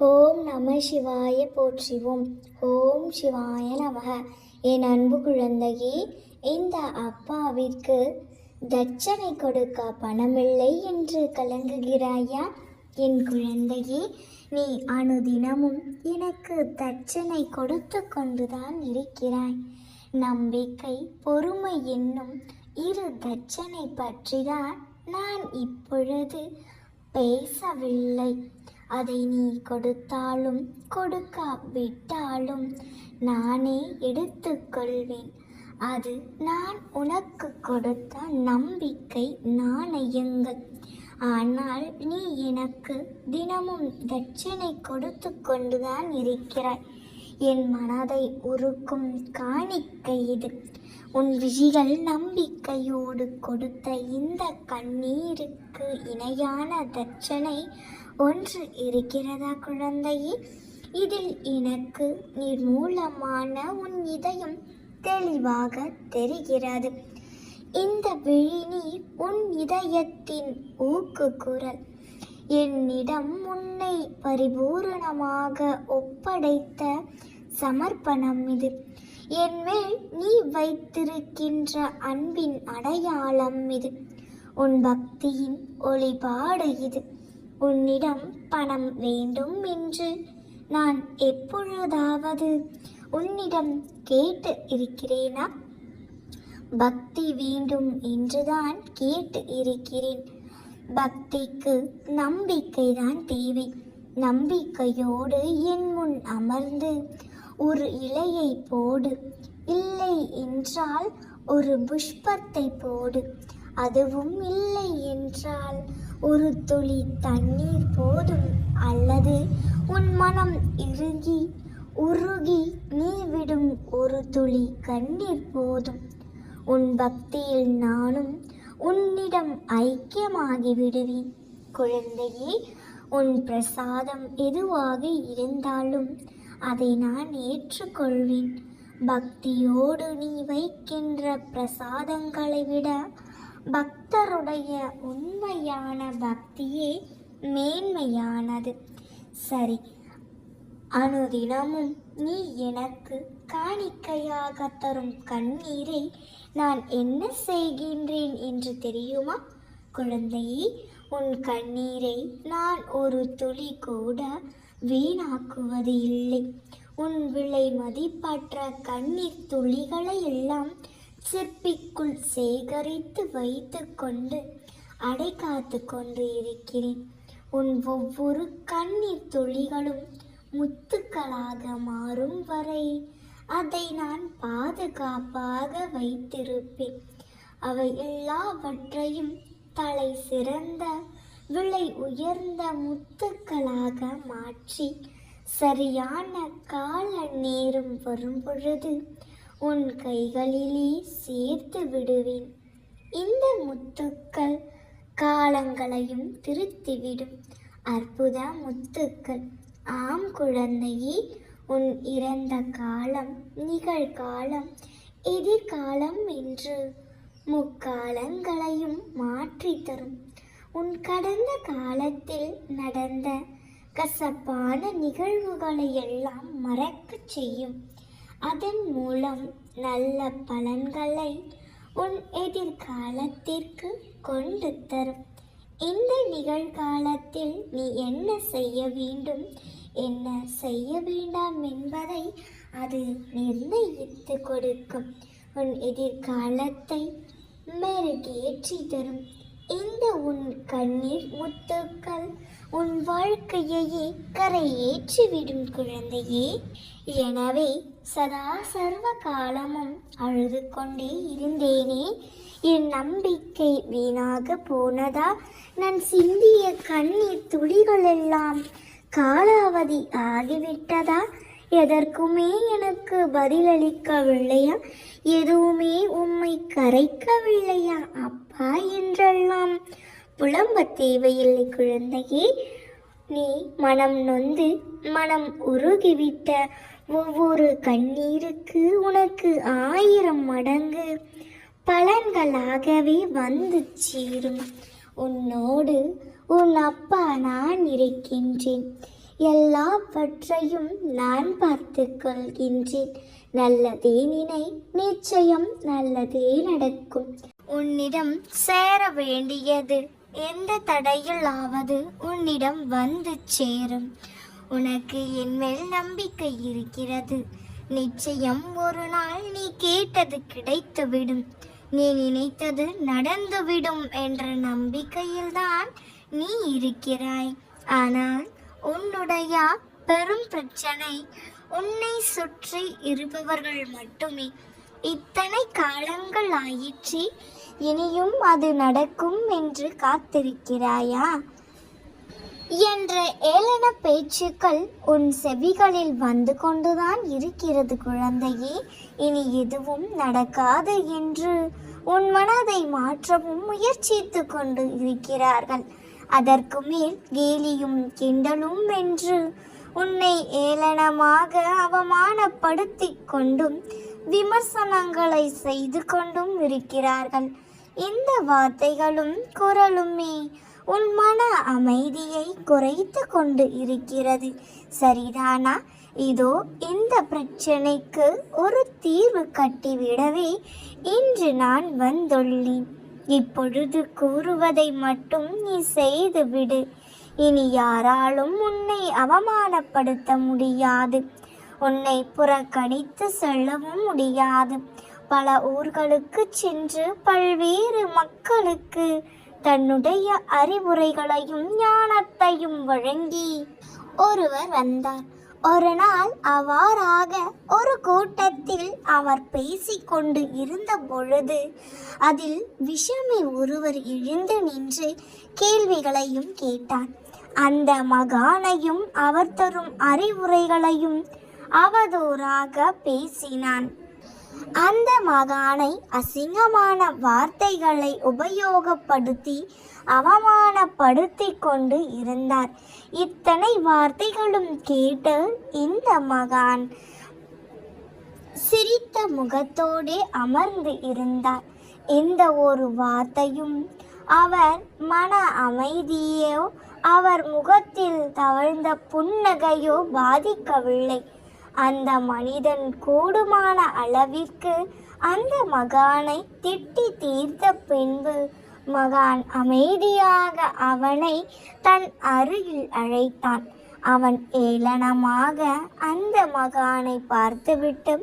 ஓம் நம சிவாய போற்றிவோம். ஓம் சிவாய நமக. என் அன்பு குழந்தையே இந்த அப்பாவிற்கு தட்சணை கொடுக்க பணமில்லை என்று கலங்குகிறாயா? என் குழந்தையே நீ அனுதினமும் எனக்கு தட்சணை கொடுத்து கொண்டுதான் இருக்கிறாய். நம்பிக்கை பொறுமை என்னும் இரு தட்சணை பற்றிதான் நான் இப்பொழுது பேசவில்லை. அதை நீ கொடுத்தாலும் கொடுக்காவிட்டாலும் நானே எடுத்துக்கொள்வேன். அது நான் உனக்கு கொடுத்த நம்பிக்கை நாணயங்கள் ஆனால் நீ எனக்கு தினமும் தட்சணை கொடுத்து கொண்டுதான் இருக்கிறாய். என் மனதை உருக்கும் காணிக்கை இது. உன் விழிகள் நம்பிக்கையோடு கொடுத்த இந்த கண்ணீருக்கு இணையான தட்சணை ஒன்று இருக்கிறதா குழந்தையே? இதில் எனக்கு நிர்மூலமான உன் இதயம் தெளிவாக தெரிகிறது. இந்த விழிநீர் உன் இதயத்தின் ஊக்குக்குரல் என்னிடம் உன்னை பரிபூரணமாக ஒப்படைத்த சமர்ப்பணம் இது. என்மேல் நீ வைத்திருக்கின்ற அன்பின் அடையாளம் இது. உன் பக்தியின் ஒளிபாடு இது. உன்னிடம் பணம் வேண்டும் என்று நான் எப்பொழுதாவது உன்னிடம் கேட்டு இருக்கிறேனா? பக்தி வேண்டும் என்றுதான் கேட்டு இருக்கிறேன். பக்திக்கு நம்பிக்கைதான் தேவை. நம்பிக்கையோடு என் முன் அமர்ந்து ஒரு இலையை போடு. இல்லை என்றால் ஒரு புஷ்பத்தை போடு. அதுவும் இல்லை என்றால் ஒரு துளி தண்ணீர் போதும் அல்லது உன் மனம் இறுகி உருகி நீ விடும் ஒரு துளி கண்ணீர் போதும். உன் பக்தியில் நானும் உன்னிடம் ஐக்கியமாகி விடுவேன். குழந்தையே உன் பிரசாதம் எதுவாக இருந்தாலும் அதை நான் ஏற்றுக்கொள்வேன். பக்தியோடு நீ வைக்கின்ற பிரசாதங்களை விட பக்தருடைய உண்மையான பக்தியே மேன்மையானது. சரி அனுதினமும் நீ எனக்கு காணிக்கையாக தரும் கண்ணீரை நான் என்ன செய்கின்றேன் என்று தெரியுமா? குழந்தையே உன் கண்ணீரை நான் ஒரு துளி கூட வீணாக்குவது இல்லை. உன் விலை மதிப்பற்ற கண்ணீர் துளிகளை எல்லாம் சிற்பிக்குள் சேகரித்து வைத்து கொண்டு அடை காத்து கொண்டு இருக்கிறேன். உன் ஒவ்வொரு கண்ணீர் துளிகளும் முத்துக்களாக மாறும் வரை அதை நான் பாதுகாப்பாக வைத்திருப்பேன். அவை எல்லாவற்றையும் தலை சிறந்த விலை உயர்ந்த முத்துக்களாக மாற்றி சரியான கால நேரம் வரும் பொழுது உன் கைகளிலே சேர்த்து விடுவேன். இந்த முத்துக்கள் காலங்களையும் திருத்திவிடும். அற்புத முத்துக்கள் ஆம் குழந்தையே உன் இறந்த காலம் நிகழ்காலம் எதிர்காலம் என்று முக்காலங்களையும் மாற்றி தரும். உன் கடந்த காலத்தில் நடந்த கசப்பான நிகழ்வுகளை எல்லாம் மறக்கச் செய்யும். அதன் மூலம் நல்ல பலன்களை உன் எதிர்காலத்திற்கு கொண்டு தரும். இந்த நிகழ்காலத்தில் நீ என்ன செய்ய வேண்டும்? என்ன செய்ய வேண்டாம் என்பதை அது நிர்ணயித்து கொடுக்கும். உன் எதிர்காலத்தை மெருகேற்றி தரும். இந்த உன் கண்ணீர் முத்துக்கள் உன் வாழ்க்கையையே கரையேற்றிவிடும் குழந்தையே. எனவே சதா சர்வ காலமும் அழுது கொண்டே இருந்தேனே. என் நம்பிக்கை வீணாக போனதா? நான் சிந்திய கண்ணீர் துளிகளெல்லாம் காலாவதி ஆகிவிட்டதா? எதற்குமே எனக்கு பதிலளிக்கவில்லையா? எதுவுமே உம்மை கரைக்கவில்லையா? அப்பா என்றெல்லாம். புலம்ப தேவையில்லை குழந்தையே. நீ மனம் நொந்து மனம் உருகிவிட்ட ஒவ்வொரு கண்ணீருக்கு உனக்கு ஆயிரம் மடங்கு பலன்களாகவே வந்து சேரும். உன்னோடு உன் அப்பா நான் இருக்கின்றேன். எல்லாவற்றையும் நான் பார்த்துக் கொள்கின்றேன். நல்லதே நினை நிச்சயம் நல்லதே நடக்கும். உன்னிடம் சேர வேண்டியது எந்த தடையிலாவது உன்னிடம் வந்து சேரும். உனக்கு என் மேல் நம்பிக்கை இருக்கிறது. நிச்சயம் ஒரு நாள் நீ கேட்டது கிடைத்துவிடும். நீ நினைத்தது நடந்துவிடும் என்ற நம்பிக்கையில்தான் நீ இருக்கிறாய். ஆனால் உன்னுடைய பெரும் பிரச்சனை உன்னை சுற்றி இருப்பவர்கள் மட்டுமே. இத்தனை காலங்கள் ஆயிற்று இனியும் அது நடக்கும் என்று காத்திருக்கிறாயா? என்ற ஏளன பேச்சுக்கள் உன் செவிகளில் வந்து கொண்டுதான் இருக்கிறது குழந்தையே. இனி எதுவும் நடக்காது என்று உன் மனதை மாற்றவும் முயற்சித்து கொண்டு இருக்கிறார்கள். அதற்கு மேல் கேலியும் கிண்டலும் என்று உன்னை ஏளனமாக அவமானப்படுத்தி கொண்டும் விமர்சனங்களை செய்து கொண்டும் இருக்கிறார்கள். இந்த வார்த்தைகளும் குரலுமே உன் மன அமைதியை குறைத்து கொண்டு இருக்கிறது. சரிதானா? இதோ இந்த பிரச்சனைக்கு ஒரு தீர்வு கட்டிவிடவே இன்று நான் வந்துள்ளேன். இப்பொழுது கூறுவதை மட்டும் நீ செய்து விடு இனி யாராலும் உன்னை அவமானப்படுத்த முடியாது. உன்னை புறக்கணித்து செல்லவும் முடியாது. பல ஊர்களுக்கு சென்று பல்வேறு மக்களுக்கு தன்னுடைய அறிவுரைகளையும் ஞானத்தையும் வழங்கி ஒருவர் வந்தார். ஒரு நாள் அவ்வாறாக ஒரு கூட்டத்தில் அவர் பேசிக்கொண்டு இருந்த பொழுது அதில் விஷமி ஒருவர் எழுந்து நின்று கேள்விகளையும் கேட்டார் அந்த மகானையும் அவர் தரும் அறிவுரைகளையும் அவதூறாக பேசினான். அந்த மகானை அசிங்கமான வார்த்தைகளை உபயோகப்படுத்தி அவமானப்படுத்தி கொண்டு இருந்தார். இத்தனை வார்த்தைகளும் கேட்டு இந்த மகான் சிரித்த முகத்தோடே அமர்ந்து இருந்தார். எந்த ஒரு வார்த்தையும் அவர் மன அமைதியோ அவர் முகத்தில் தவழ்ந்த புன்னகையோ பாதிக்கவில்லை. அந்த மனிதன் கூடுமான அளவிற்கு அந்த மகானை திட்டி தீர்த்த பின்பு மகான் அமைதியாக அவனை தன் அருகில் அழைத்தான். அவன் ஏளனமாக அந்த மகானை பார்த்துவிட்டு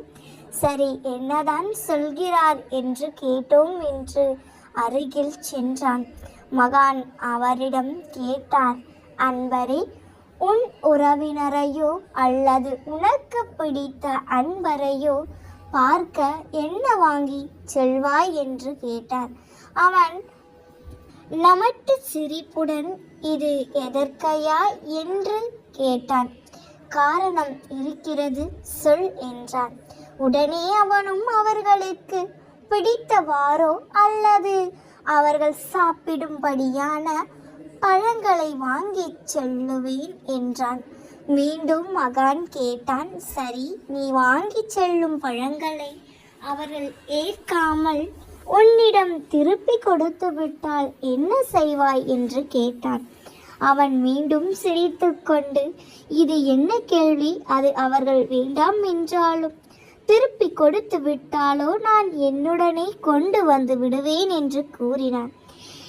சரி என்னதான் சொல்கிறார் என்று கேட்டோம் என்று அருகில் சென்றான். மகான் அவரிடம் கேட்டார் அன்பரே உன் உறவினரையோ அல்லது உனக்கு பிடித்த அன்பரையோ பார்க்க என்ன வாங்கி செல்வாய் என்று கேட்டார். அவன் நமட்டு சிரிப்புடன் இது எதற்கையா? என்று கேட்டான். காரணம் இருக்கிறது சொல் என்றான். உடனே அவனும் அவர்களுக்கு பிடித்தவாறோ அல்லது அவர்கள் சாப்பிடும்படியான பழங்களை வாங்கிச் செல்லுவேன் என்றான். மீண்டும் மகான் கேட்டான் சரி நீ வாங்கிச் செல்லும் பழங்களை அவர்கள் ஏற்காமல் உன்னிடம் திருப்பி கொடுத்து விட்டால் என்ன செய்வாய்? என்று கேட்டான். அவன் மீண்டும் சிரித்துக்கொண்டு இது என்ன கேள்வி? அது அவர்கள் வேண்டாம் என்றாலும் திருப்பி கொடுத்து விட்டாலோ நான் என்னுடனே கொண்டு வந்து விடுவேன் என்று கூறினான்.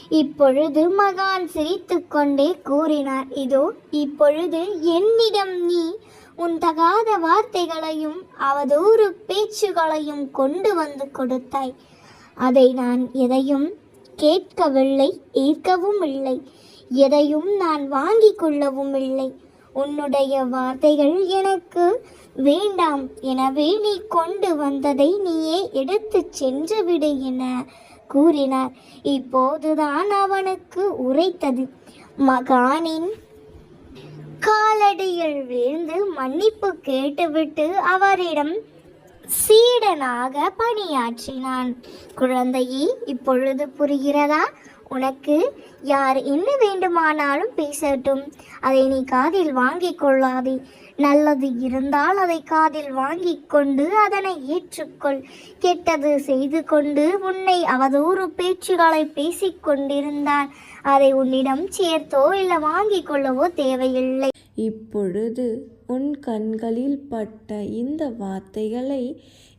இப்பொழுது மகான் சிரித்துக்கொண்டே கூறினார் இதோ இப்பொழுது என்னிடம் நீ உன் தகாத வார்த்தைகளையும் அவதூறு பேச்சுகளையும் கொண்டு வந்து கொடுத்தாய். அதை நான் எதையும் கேட்கவில்லை ஏற்கவும் இல்லை. எதையும் நான் வாங்கிக் கொள்ளவும் இல்லை. உன்னுடைய வார்த்தைகள் எனக்கு வேண்டாம். எனவே நீ கொண்டு வந்ததை நீயே எடுத்துச் சென்று விடு என கூறினார். இப்போதுதான் அவனுக்கு உரைத்தது. மகானின் காலடியில் விழுந்து மன்னிப்பு கேட்டுவிட்டு அவரிடம் சீடனாக பணியாற்றினான். குழந்தையே இப்பொழுது புரிகிறதா? உனக்கு யார் என்ன வேண்டுமானாலும் பேசட்டும். அதை நீ காதில் வாங்கிக் கொள்ளாதே. நல்லது இருந்தால் அதை காதில் வாங்கி கொண்டு அதனை ஏற்றுக்கொள். கெட்டது செய்து கொண்டு உன்னை அவதூறு பேச்சுகளை பேசிக் கொண்டிருந்தால் அதை உன்னிடம் சேர்த்தோ இல்லை வாங்கிக் கொள்ளவோ தேவையில்லை. இப்பொழுது உன் கண்களில் பட்ட இந்த வார்த்தைகளை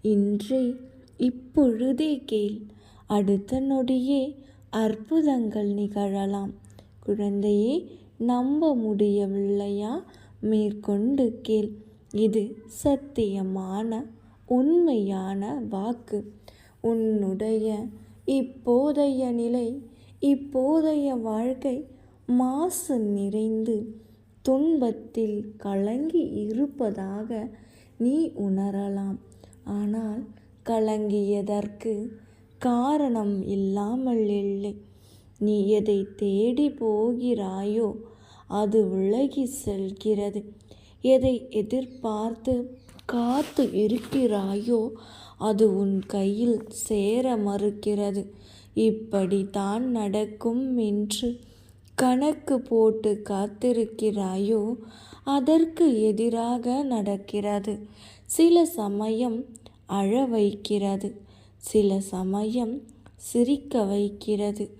இன்றே இப்பொழுதே கேள். அடுத்த நொடியே அற்புதங்கள் நிகழலாம். குழந்தையே நம்ப முடியவில்லையா? மேற்கொண்டு கேள். இது சத்தியமான உண்மையான வாக்கு. உன்னுடைய இப்போதைய நிலை இப்போதைய வாழ்க்கை மாசு நிறைந்து துன்பத்தில் கலங்கி இருப்பதாக நீ உணரலாம். ஆனால் கலங்கியதற்கு காரணம் இல்லாமல் இல்லை. நீ எதை தேடி போகிறாயோ அது விலகி செல்கிறது. எதை எதிர்பார்த்து காத்து இருக்கிறாயோ அது உன் கையில் சேர மறுக்கிறது. இப்படித்தான் நடக்கும் என்று கணக்கு போட்டு காத்திருக்கிறாயோ அதற்கு எதிராக நடக்கிறது. சில சமயம் அழ வைக்கிறது சில சமயம் சிரிக்க வைக்கிறது.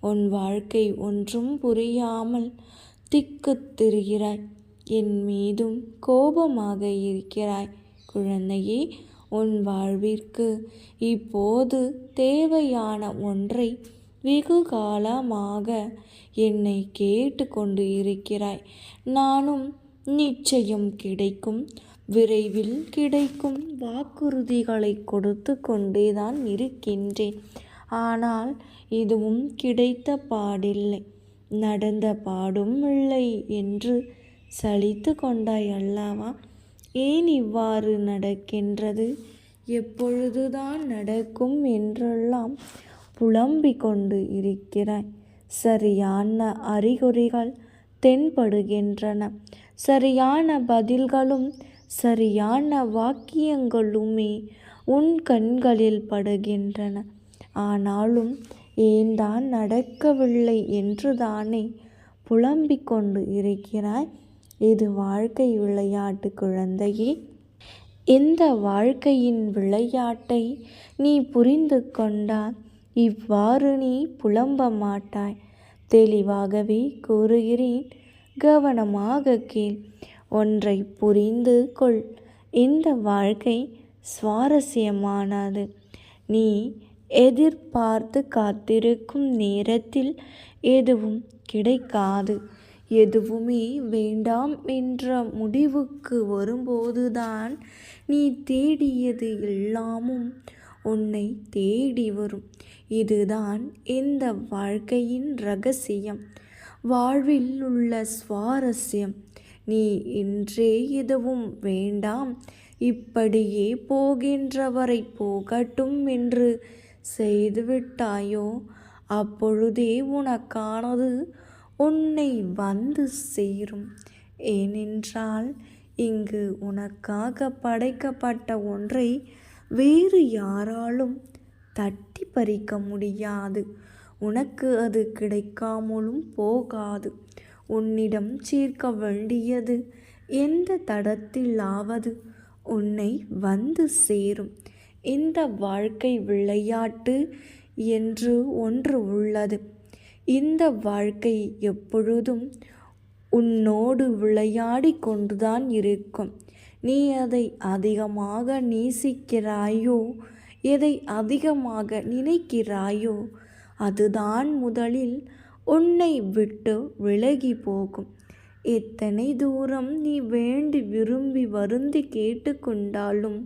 உன் வாழ்க்கை ஒன்றும் புரியாமல் திக்குத் திரிகிறாய். என் மீதும் கோபமாக இருக்கிறாய். குழந்தையே உன் வாழ்விற்கு இப்போது தேவையான ஒன்றை வெகு காலமாக என்னை கேட்டு கொண்டு இருக்கிறாய். நானும் நிச்சயம் கிடைக்கும். விரைவில் கிடைக்கும் வாக்குறுதிகளை கொடுத்து கொண்டேதான் இருக்கின்றேன். ஆனால் இதுவும் கிடைத்த பாடில்லை. நடந்த பாடும் இல்லை என்று சலித்து கொண்டாய் அல்லவா? ஏன் இவ்வாறு நடக்கின்றது? எப்பொழுதுதான் நடக்கும் என்றெல்லாம் புலம்பிக் கொண்டு இருக்கிறாய். சரியான அறிகுறிகள் தென்படுகின்றன. சரியான பதில்களும் சரியான வாக்கியங்களுமே உன் கண்களில் படுகின்றன. ஆனாலும் ஏன் தான் நடக்கவில்லை என்று தானே புலம்பிக் கொண்டு இருக்கிறாய்? இது வாழ்க்கை விளையாட்டு குழந்தையே? இந்த வாழ்க்கையின் விளையாட்டை நீ புரிந்து கொண்டால் இவ்வாறு நீ புலம்ப மாட்டாய். தெளிவாகவே கூறுகிறேன். கவனமாக கேள். ஒன்றை புரிந்து கொள். இந்த வாழ்க்கை சுவாரஸ்யமானது. நீ எதிர்பார்த்து காத்திருக்கும் நேரத்தில் எதுவும் கிடைக்காது. எதுவுமே வேண்டாம் என்ற முடிவுக்கு வரும்போதுதான் நீ தேடியது எல்லாமும் உன்னை தேடி வரும். இதுதான் இந்த வாழ்க்கையின் ரகசியம். வாழ்வில் உள்ள சுவாரஸ்யம். நீ இன்றே எதுவும் வேண்டாம். இப்படியே போகின்றவரை போகட்டும் என்று செய்துவிட்டாயோ? அப்பொழுதே உனக்கானது உன்னை வந்து சேரும். ஏனென்றால் இங்கு உனக்காக படைக்கப்பட்ட ஒன்றை வேறு யாராலும் தட்டி பறிக்க முடியாது. உனக்கு அது கிடைக்காமலும் போகாது. உன்னிடம் சேர்க்க வேண்டியது எந்த தடத்திலாவது உன்னை வந்து சேரும். இந்த வாழ்க்கை விளையாட்டு என்று ஒன்று உள்ளது. இந்த வாழ்க்கை எப்பொழுதும் உன்னோடு விளையாடி கொண்டுதான் இருக்கும். நீ அதை அதிகமாக நேசிக்கிறாயோ எதை அதிகமாக நினைக்கிறாயோ அதுதான் முதலில் உன்னை விட்டு விலகி போகும். எத்தனை தூரம் நீ வேண்டி விரும்பி வருந்தி கேட்டுக்கொண்டாலும்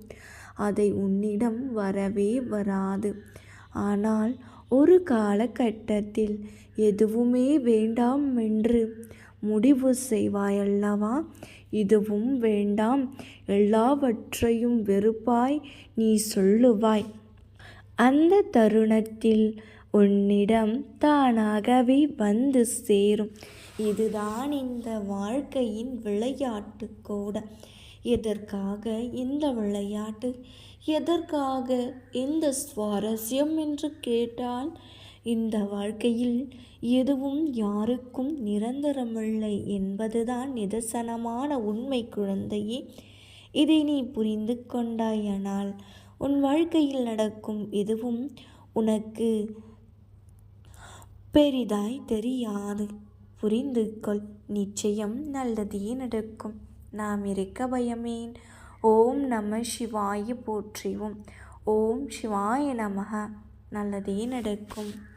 அதை உன்னிடம் வரவே வராது. ஆனால் ஒரு காலகட்டத்தில் எதுவுமே வேண்டாம் என்று முடிவு செய்வாயல்லவா? இதுவும் வேண்டாம். எல்லாவற்றையும் வெறுப்பாய் நீ சொல்லுவாய். அந்த தருணத்தில் உன்னிடம் தானாகவே வந்து சேரும். இதுதான் இந்த வாழ்க்கையின் விளையாட்டு கூட. எதற்காக இந்த விளையாட்டு எதற்காக இந்த சுவாரஸ்யம் என்று கேட்டால் இந்த வாழ்க்கையில் எதுவும் யாருக்கும் நிரந்தரமில்லை என்பதுதான் நிதர்சனமான உண்மை குழந்தையே. இதை நீ புரிந்து கொண்டாயானால் உன் வாழ்க்கையில் நடக்கும் எதுவும் உனக்கு பெரிதாய் தெரியாது. புரிந்து கொள். நிச்சயம் நல்லதே நடக்கும். நாம் இருக்க பயமேன். ஓம் நம சிவாய போற்றிவோம். ஓம் சிவாய நமக. நல்லதே நடக்கும்.